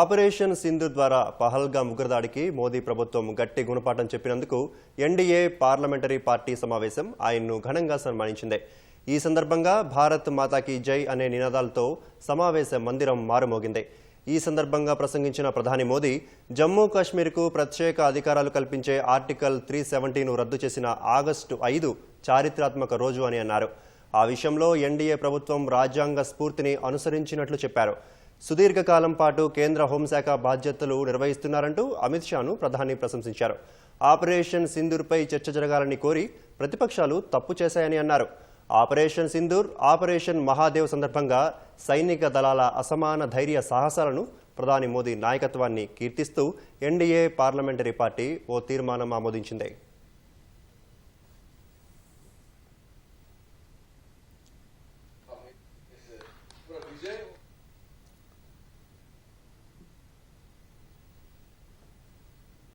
Operation Sindhu ద్వారా పహల్గా ముగ్గురదాడికి మోదీ ప్రభుత్వం గట్టి గుణపాఠం చెప్పినందుకు ఎన్డీఏ పార్లమెంటరీ పార్టీ సమావేశం ఆయన్ను ఘనంగా సన్మానించింది. ఈ సందర్భంగా భారత్ మాతాకి జై అనే నినాదాలతో సమావేశ మందిరం మారుమోగింది. ఈ సందర్భంగా ప్రసంగించిన ప్రధాని మోదీ జమ్మూ కాశ్మీర్కు ప్రత్యేక అధికారాలు కల్పించే ఆర్టికల్ త్రీ సెవెంటీను రద్దు చేసిన ఆగస్టు ఐదు చారిత్రాత్మక రోజు అని అన్నారు. ఆ విషయంలో ఎన్డీఏ ప్రభుత్వం రాజ్యాంగ స్ఫూర్తిని అనుసరించినట్లు చెప్పారు. సుదీర్ఘకాలం పాటు కేంద్ర హోంశాఖ బాధ్యతలు నిర్వహిస్తున్నారంటూ అమిత్ షాను ప్రధాని ప్రశంసించారు. ఆపరేషన్ సింధూర్పై చర్చ జరగాలని కోరి ప్రతిపక్షాలు తప్పు చేశాయని అన్నారు. ఆపరేషన్ సింధూర్ ఆపరేషన్ మహాదేవ్ సందర్భంగా సైనిక దళాల అసమాన ధైర్య సాహసాలను ప్రధాని మోదీ నాయకత్వాన్ని కీర్తిస్తూ ఎన్డీఏ పార్లమెంటరీ పార్టీ ఓ తీర్మానం ఆమోదించింది.